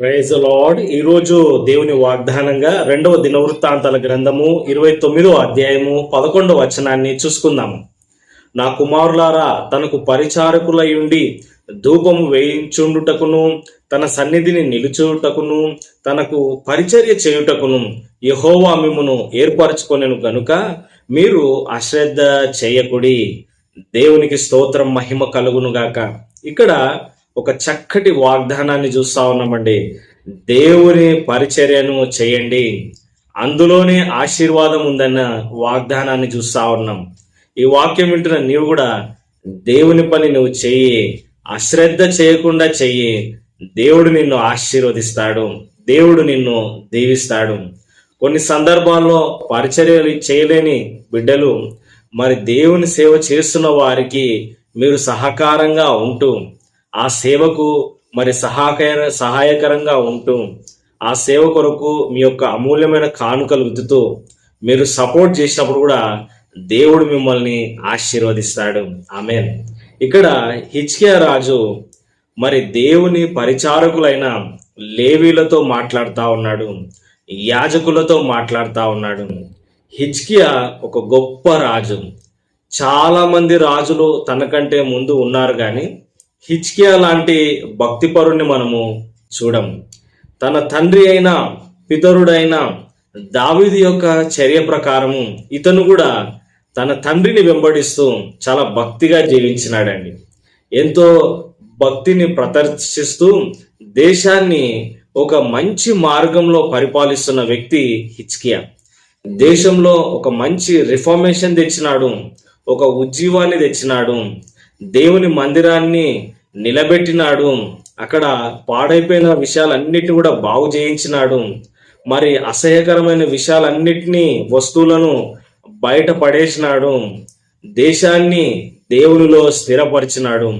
Praise lord ఈరోజు దేవుని వాగ్దానంగా రెండవ దినవృత్తాంతాల గ్రంథము ఇరవై తొమ్మిదో అధ్యాయము పదకొండవ వచనాన్ని చూసుకుందాము నా కుమారులారా తనకు పరిచారకులై ఉండి ధూపము వేయించుండుటకును తన సన్నిధిని నిలుచుటకును తనకు పరిచర్య చేయుటకును యహోవా మిమ్మును ఏర్పరచుకొనెను గనుక మీరు అశ్రద్ధ చేయకుడి. దేవునికి స్తోత్రం మహిమ కలుగును గాక ఇక్కడ ఒక చక్కటి వాగ్దానాన్ని చూస్తా ఉన్నామండి. దేవుని పరిచర్యను చేయండి. అందులోనే ఆశీర్వాదం ఉందన్న వాగ్దానాన్ని చూస్తా ఉన్నాం. ఈ వాక్యం వింటున్న నీవు కూడా దేవుని పని నువ్వు చెయ్యి. అశ్రద్ధ చేయకుండా చెయ్యి. దేవుడు నిన్ను ఆశీర్వదిస్తాడు. దేవుడు నిన్ను దీవిస్తాడు. కొన్ని సందర్భాల్లో పరిచర్యలు చేయలేని బిడ్డలు మరి దేవుని సేవ చేస్తున్న వారికి మీరు సహకారంగా ఉంటూ ఆ సేవకు మరి సహాయక సహాయకరంగా ఉంటూ ఆ సేవ కొరకు మీ యొక్క అమూల్యమైన కానుకలు విద్దుతూ మీరు సపోర్ట్ చేసినప్పుడు కూడా దేవుడు మిమ్మల్ని ఆశీర్వదిస్తాడు. ఆమె ఇక్కడ హిచ్కియా రాజు మరి దేవుని పరిచారకులైన లేవీలతో మాట్లాడుతూ ఉన్నాడు. యాజకులతో మాట్లాడుతూ ఉన్నాడు. హిచ్కియా ఒక గొప్ప రాజు. చాలామంది రాజులు తనకంటే ముందు ఉన్నారు కానీ హిచ్కియా లాంటి భక్తిపరుణ్ణి మనము చూడము. తన తండ్రి అయిన పితరుడైన దావిది యొక్క చర్య ప్రకారము ఇతను కూడా తన తండ్రిని వెంబడిస్తూ చాలా భక్తిగా జీవించినాడండి. ఎంతో భక్తిని ప్రదర్శిస్తూ దేశాన్ని ఒక మంచి మార్గంలో పరిపాలిస్తున్న వ్యక్తి హిచ్కియా దేశంలో ఒక మంచి రిఫార్మేషన్ తెచ్చినాడు ఒక ఉజ్జీవాన్ని తెచ్చినాడు దేవుని మందిరాన్ని నిలబెట్టినాడు. అక్కడ పాడైపోయిన విషయాలన్నిటిని కూడా బాగు చేయించినాడు. మరి అసహ్యకరమైన విషయాలన్నిటినీ వస్తువులను బయట పడేసినాడు. దేశాన్ని దేవునిలో స్థిరపరిచినాడు.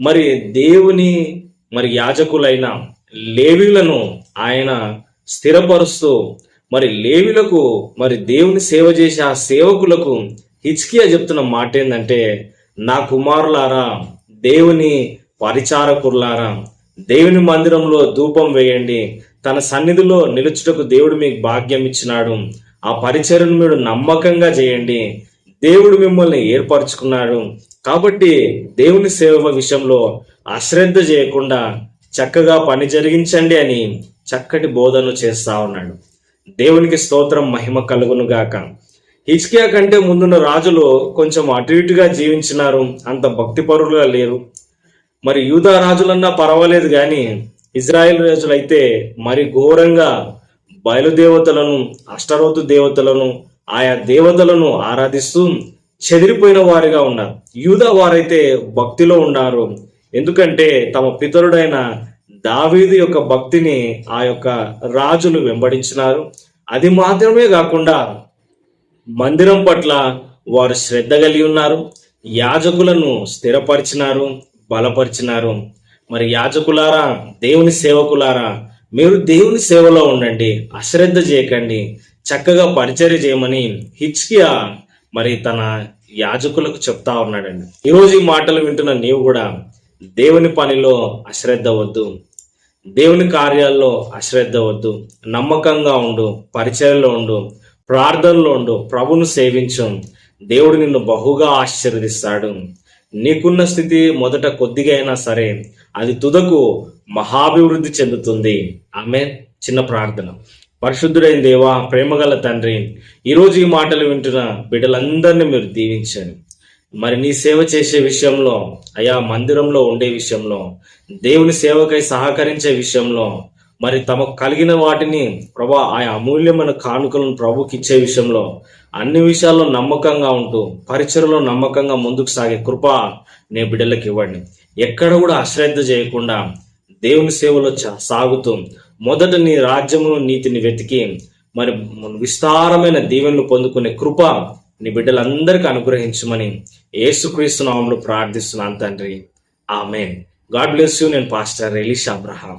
మరి దేవుని మరి యాజకులైన లేవీలను ఆయన స్థిరపరుస్తూ మరి లేవీలకు మరి దేవుని సేవ చేసే ఆ సేవకులకు హిచ్కియా చెప్తున్న మాట ఏంటంటే నా కుమారులారా దేవుని పరిచారకులారా దేవుని మందిరంలో ధూపం వేయండి. తన సన్నిధిలో నిలుచుటకు దేవుడు మీకు భాగ్యం ఇచ్చినాడు. ఆ పరిచయను మీరు నమ్మకంగా చేయండి. దేవుడు మిమ్మల్ని ఏర్పరచుకున్నాడు. కాబట్టి దేవుని సేవ విషయంలో అశ్రద్ధ చేయకుండా చక్కగా పని జరిగించండి అని చక్కటి బోధన చేస్తా ఉన్నాడు. దేవునికి స్తోత్రం మహిమ కలుగును గాక హిచ్కియా కంటే ముందున్న రాజులు కొంచెం అటు ఇటుగా జీవించినారు. అంత భక్తిపరులుగా లేరు. మరి యూదా రాజులన్నా పర్వాలేదు కానీ ఇజ్రాయెల్ రాజులు అయితే మరి ఘోరంగా బయలుదేవతలను అష్టరోతు దేవతలను ఆయా దేవతలను ఆరాధిస్తూ చెదిరిపోయిన వారిగా ఉన్నారు. యూదా వారైతే భక్తిలో ఉన్నారు. ఎందుకంటే తమ పితరుడైన దావీదు యొక్క భక్తిని ఆ యొక్క రాజులు వెంబడించినారు. అది మాత్రమే కాకుండా మందిరం పట్ల వారు శ్రద్ధ కలిగి ఉన్నారు. యాజకులను స్థిరపరిచినారు బలపరిచినారు. మరి యాజకులారా దేవుని సేవకులారా మీరు దేవుని సేవలో ఉండండి అశ్రద్ధ చేయకండి చక్కగా పరిచర్య చేయమని హిచ్కియా మరి తన యాజకులకు చెప్తా ఉన్నాడండి. ఈరోజు ఈ మాటలు వింటున్న నీవు కూడా దేవుని పనిలో అశ్రద్ధ వద్దు. దేవుని కార్యాల్లో అశ్రద్ధ వద్దు. నమ్మకంగా ఉండు పరిచయంలో ఉండు. ప్రార్థనలో ఉండు ప్రభును సేవించు. దేవుడు నిన్ను బహుగా ఆశీర్వదిస్తాడు. నీకున్న స్థితి మొదట కొద్దిగా అయినా సరే అది తుదకు మహాభివృద్ధి చెందుతుంది. ఆమె చిన్న ప్రార్థన. పరిశుద్ధుడైన దేవా ప్రేమగల తండ్రి ఈరోజు ఈ మాటలు వింటున్న బిడ్డలందరినీ మీరు దీవించండి. మరి నీ సేవ చేసే విషయంలో అయా మందిరంలో ఉండే విషయంలో దేవుని సేవకై సహకరించే విషయంలో మరి తమకు కలిగిన వాటిని ప్రభా ఆ అమూల్యమైన కానుకలను ప్రభుకి ఇచ్చే విషయంలో అన్ని విషయాల్లో నమ్మకంగా ఉంటూ పరిచయలో నమ్మకంగా ముందుకు సాగే కృప నే బిడ్డలకు ఇవ్వండి. ఎక్కడ కూడా అశ్రద్ధ చేయకుండా దేవుని సేవలో సాగుతూ మొదట నీ రాజ్యమును నీతిని వెతికి మరి విస్తారమైన దీవెనలు పొందుకునే కృప నీ బిడ్డలందరికీ అనుగ్రహించమని యేసుక్రీస్తు నామంలో ప్రార్థిస్తున్నాను తండ్రి. ఆమెన్. God bless you. నేను pastor Elish Abraham